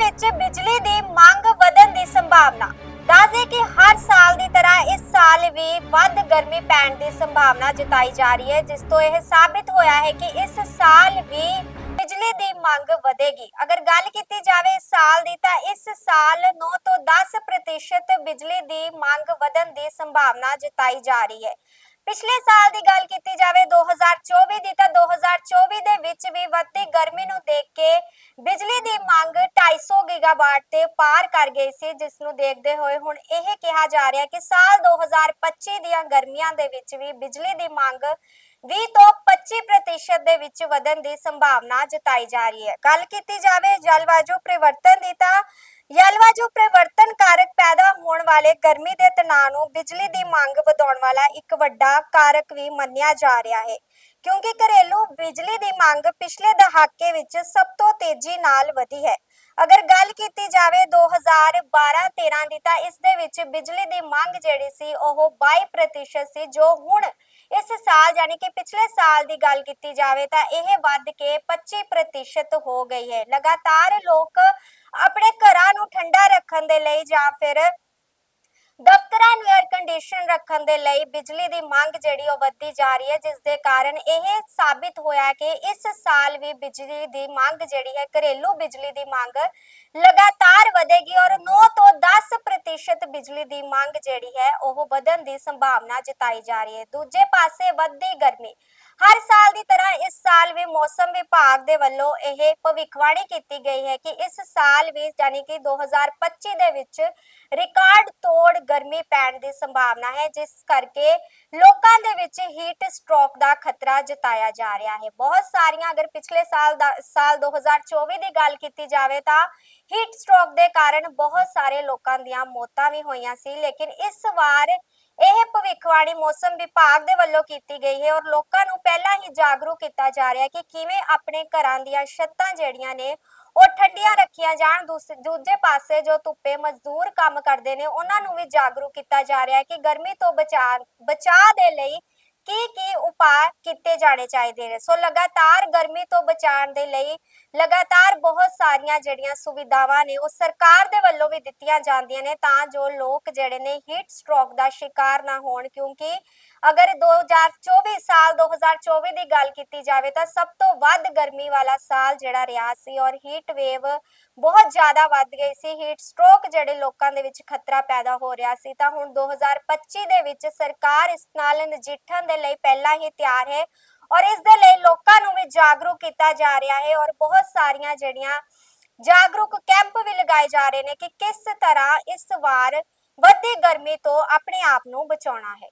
ਵਿੱਚ ਬਿਜਲੀ ਦੀ ਮੰਗ ਵਧਣ ਦੀ ਸੰਭਾਵਨਾ। ਦੱਸਦੇ ਕਿ ਹਰ ਸਾਲ ਦੀ ਤਰ੍ਹਾਂ ਇਸ ਸਾਲ ਵੀ ਵੱਧ ਗਰਮੀ ਪੈਣ ਦੀ ਸੰਭਾਵਨਾ ਜਤਾਈ ਜਾ ਰਹੀ ਹੈ, ਜਿਸ ਤੋਂ ਇਹ ਸਾਬਿਤ ਹੋਇਆ ਹੈ ਕਿ ਇਸ ਸਾਲ ਵੀ ਬਿਜਲੀ ਦੀ ਮੰਗ ਵਧੇਗੀ। ਅਗਰ ਗੱਲ ਕੀਤੀ ਜਾਵੇ ਇਸ ਸਾਲ ਦੀ, ਤਾਂ ਇਸ ਸਾਲ 9 ਤੋਂ 10% ਬਿਜਲੀ ਦੀ ਮੰਗ ਵਧਣ ਦੀ ਸੰਭਾਵਨਾ ਜਤਾਈ ਜਾ ਰਹੀ ਹੈ। ਪਿਛਲੇ ਸਾਲ ਦੀ ਗੱਲ ਕੀਤੀ ਜਾਵੇ 2024 ਦੀ, ਤਾਂ 2024 ਦੇ ਵਿੱਚ ਵੀ ਵੱਧਦੀ ਗਰਮੀ ਨੂੰ ਦੇਖ ਕੇ ਬਿਜਲੀ ਗੀਗਾਵਾਟ ਤੇ ਪਾਰ ਕਰ ਗਈ ਸੀ ਜਿਸ ਨੂੰ ਦੇਖਦੇ ਹੋਏ ਹੁਣ ਇਹ ਕਿਹਾ ਜਾ ਰਿਹਾ ਕਿ ਸਾਲ 2025 ਦੀਆਂ ਗਰਮੀਆਂ ਦੇ ਵਿੱਚ ਵੀ ਬਿਜਲੀ ਦੀ ਮੰਗ 20 ਤੋਂ 25% ਦੇ ਵਿੱਚ ਵਧਣ ਦੀ ਸੰਭਾਵਨਾ ਜਤਾਈ ਜਾ ਰਹੀ ਹੈ। ਗੱਲ ਕੀਤੀ ਜਾਵੇ ਜਲਵਾਯੂ ਪਰਿਵਰਤਨ ਦੀ ਤਾਂ ਜਲਵਾਯੂ ਪਰਿਵਰਤਨ ਕਾਰਕ ਪੈਦਾ ਹੋਣ ਵਾਲੇ ਗਰਮੀ ਦੇ ਤਣਾਅ ਨੂੰ ਬਿਜਲੀ ਦੀ ਮੰਗ ਵਧਾਉਣ ਵਾਲਾ ਇੱਕ ਵੱਡਾ ਕਾਰਕ ਵੀ ਮੰਨਿਆ ਜਾ ਰਿਹਾ ਹੈ, ਕਿਉਂਕਿ ਘਰੇਲੂ ਬਿਜਲੀ ਦੀ ਮੰਗ ਪਿਛਲੇ ਦਹਾਕੇ ਵਿੱਚ ਸਭ ਤੋਂ ਤੇਜ਼ੀ ਨਾਲ ਵਧੀ ਹੈ। ਅਗਰ ਗੱਲ ਕੀਤੀ ਜਾਵੇ 2012-13 ਦੀ, ਤਾਂ ਇਸ ਦੇ ਵਿੱਚ ਬਿਜਲੀ ਦੀ ਮੰਗ ਜਿਹੜੀ ਸੀ, ਉਹ 22% ਸੀ, ਜੋ ਹੁਣ ਇਸ ਸਾਲ, ਯਾਨੀ ਕਿ ਪਿਛਲੇ ਸਾਲ ਦੀ ਗੱਲ ਕੀਤੀ ਜਾਵੇ, ਤਾਂ ਇਹ ਵੱਧ ਕੇ 25% ਹੋ ਗਈ ਹੈ। ਲਗਾਤਾਰ ਲੋਕ ਆਪਣੇ ਘਰਾਂ ਨੂੰ ਠੰਡਾ ਰੱਖਣ ਦੇ ਲਈ ਜਾਂ ਫਿਰ ਦਫ਼ਤਰਾਂ ਨੂੰ 에ਅਰ ਕੰਡੀਸ਼ਨ ਰੱਖਣ ਦੇ ਲਈ ਬਿਜਲੀ ਦੀ ਮੰਗ ਜਿਹੜੀ ਉਹ ਵੱਧਦੀ ਜਾ ਰਹੀ ਹੈ, ਜਿਸ ਦੇ ਕਾਰਨ ਇਹ ਸਾਬਿਤ ਹੋਇਆ ਕਿ ਇਸ ਸਾਲ ਵੀ ਬਿਜਲੀ ਦੀ ਮੰਗ ਜਿਹੜੀ ਹੈ, ਘਰੇਲੂ ਬਿਜਲੀ ਦੀ ਮੰਗ ਲਗਾਤਾਰ ਵਧੇਗੀ ਔਰ 9 ਤੋਂ 10% ਬਿਜਲੀ ਦੀ ਮੰਗ ਜਿਹੜੀ ਹੈ, ਉਹ ਵਧਣ ਦੀ ਸੰਭਾਵਨਾ ਜਤਾਈ ਜਾ ਰਹੀ ਹੈ। ਦੂਜੇ ਪਾਸੇ ਵੱਧਦੀ ਗਰਮੀ ਹਰ ਸਾਲ ਦੀ ਤਰ੍ਹਾਂ ਇਸ ਸਾਲ ਵੀ ਮੌਸਮ ਵਿਭਾਗ ਦੇ ਵੱਲੋਂ ਇਹ ਭਵਿੱਖਬਾਣੀ ਕੀਤੀ ਗਈ ਹੈ ਕਿ ਇਸ ਸਾਲ ਵੀ ਯਾਨੀ ਕਿ 2025 ਦੇ ਵਿੱਚ ਰਿਕਾਰਡ ਤੋੜ ਗਰਮੀ ਪੈਣ ਦੀ ਸੰਭਾਵਨਾ ਹੈ, ਜਿਸ ਕਰਕੇ ਲੋਕਾਂ ਦੇ ਵਿੱਚ ਹੀਟ ਸਟ੍ਰੋਕ ਦਾ ਖਤਰਾ ਜਤਾਇਆ ਜਾ ਰਿਹਾ ਹੈ। ਬਹੁਤ ਸਾਰੀਆਂ ਅਗਰ ਪਿਛਲੇ ਸਾਲ ਦਾ, ਸਾਲ 2024 ਦੀ ਗੱਲ ਕੀਤੀ ਜਾਵੇ ਤਾਂ ਹੀਟ ਸਟ੍ਰੋਕ ਦੇ ਕਾਰਨ ਬਹੁਤ ਸਾਰੇ ਲੋਕਾਂ ਦੀਆਂ ਮੌਤਾਂ ਵੀ ਹੋਈਆਂ ਸੀ, ਲੇਕਿਨ ਇਸ ਵਾਰ ਇਹ ਭਵਿੱਖਬਾਣੀ ਮੌਸਮ ਵਿਭਾਗ ਦੇ ਵੱਲੋਂ ਕੀਤੀ ਗਈ ਹੈ ਔਰ ਲੋਕਾਂ ਨੂੰ ਪਹਿਲਾਂ ਹੀ ਜਾਗਰੂਕ ਕੀਤਾ ਜਾ ਰਿਹਾ ਹੈ ਕਿ ਕਿਵੇਂ ਆਪਣੇ ਘਰਾਂ ਦੀਆਂ ਛੱਤਾਂ ਜਿਹੜੀਆਂ ਨੇ ਉਹ ਠੰਡੀਆਂ ਰੱਖੀਆਂ ਜਾਣ, ਦੂਸ- ਦੂਜੇ ਪਾਸੇ ਜੋ ਧੁੱਪੇ ਮਜ਼ਦੂਰ ਕੰਮ ਕਰਦੇ ਨੇ, ਉਹਨਾਂ ਨੂੰ ਵੀ ਜਾਗਰੂਕ ਕੀਤਾ ਜਾ ਰਿਹਾ ਹੈ ਕਿ ਗਰਮੀ ਤੋਂ ਬਚਾ ਬਚਾਅ ਦੇ ਲਈ ਕੀ ਕੀ ਉਪਾਅ ਕੀਤੇ ਜਾਣੇ ਚਾਹੀਦੇ ਨੇ? ਸੋ ਲਗਾਤਾਰ ਗਰਮੀ ਤੋਂ ਬਚਾਉਣ ਦੇ ਲਈ ਲਗਾਤਾਰ ਬਹੁਤ ਸਾਰੀਆਂ ਜਿਹੜੀਆਂ ਸੁਵਿਧਾਵਾਂ ਨੇ, ਉਹ ਸਰਕਾਰ ਦੇ ਵੱਲੋਂ ਵੀ ਦਿੱਤੀਆਂ ਜਾਂਦੀਆਂ ਨੇ ਤਾਂ ਜੋ ਲੋਕ ਜਿਹੜੇ ਨੇ ਹੀਟ ਸਟ੍ਰੋਕ ਦਾ ਸ਼ਿਕਾਰ ਨਾ ਹੋਣ ਕਿਉਂਕਿ ਅਗਰ 2024 ਸਾਲ 2024 ਦੀ ਗੱਲ ਕੀਤੀ ਜਾਵੇ ਤਾਂ ਸਭ ਤੋਂ ਵੱਧ ਗਰਮੀ ਵਾਲਾ ਸਾਲ ਜਿਹੜਾ ਰਿਹਾ ਸੀ ਔਰ ਹੀਟ ਵੇਵ ਬਹੁਤ ਜ਼ਿਆਦਾ ਵੱਧ ਗਈ ਸੀ। ਹੀਟ ਸਟ੍ਰੋਕ ਜਿਹੜੇ ਲੋਕਾਂ ਦੇ ਵਿੱਚ ਖਤਰਾ ਪੈਦਾ ਹੋ ਰਿਹਾ ਸੀ ਤਾਂ ਹੁਣ 2025 ਦੇ ਵਿੱਚ ਸਰਕਾਰ ਇਸ ਨਾਲ ਨਜਿੱਠਣ ਦੇ ਲਈ ਪਹਿਲਾਂ ਹੀ ਤਿਆਰ ਹੈ ਔਰ ਇਸ ਦੇ ਲਈ ਲੋਕਾਂ ਨੂੰ ਵੀ ਜਾਗਰੂਕ ਕੀਤਾ ਜਾ ਰਿਹਾ ਹੈ ਔਰ ਬਹੁਤ ਸਾਰੀਆਂ ਜਿਹੜੀਆਂ ਜਾਗਰੂਕ ਕੈਂਪ ਵੀ ਲਗਾਏ ਜਾ ਰਹੇ ਨੇ ਕਿ ਕਿਸ ਤਰ੍ਹਾਂ ਇਸ ਵਾਰ ਵੱਧਦੀ ਗਰਮੀ ਤੋਂ ਆਪਣੇ ਆਪ ਨੂੰ ਬਚਾਉਣਾ ਹੈ।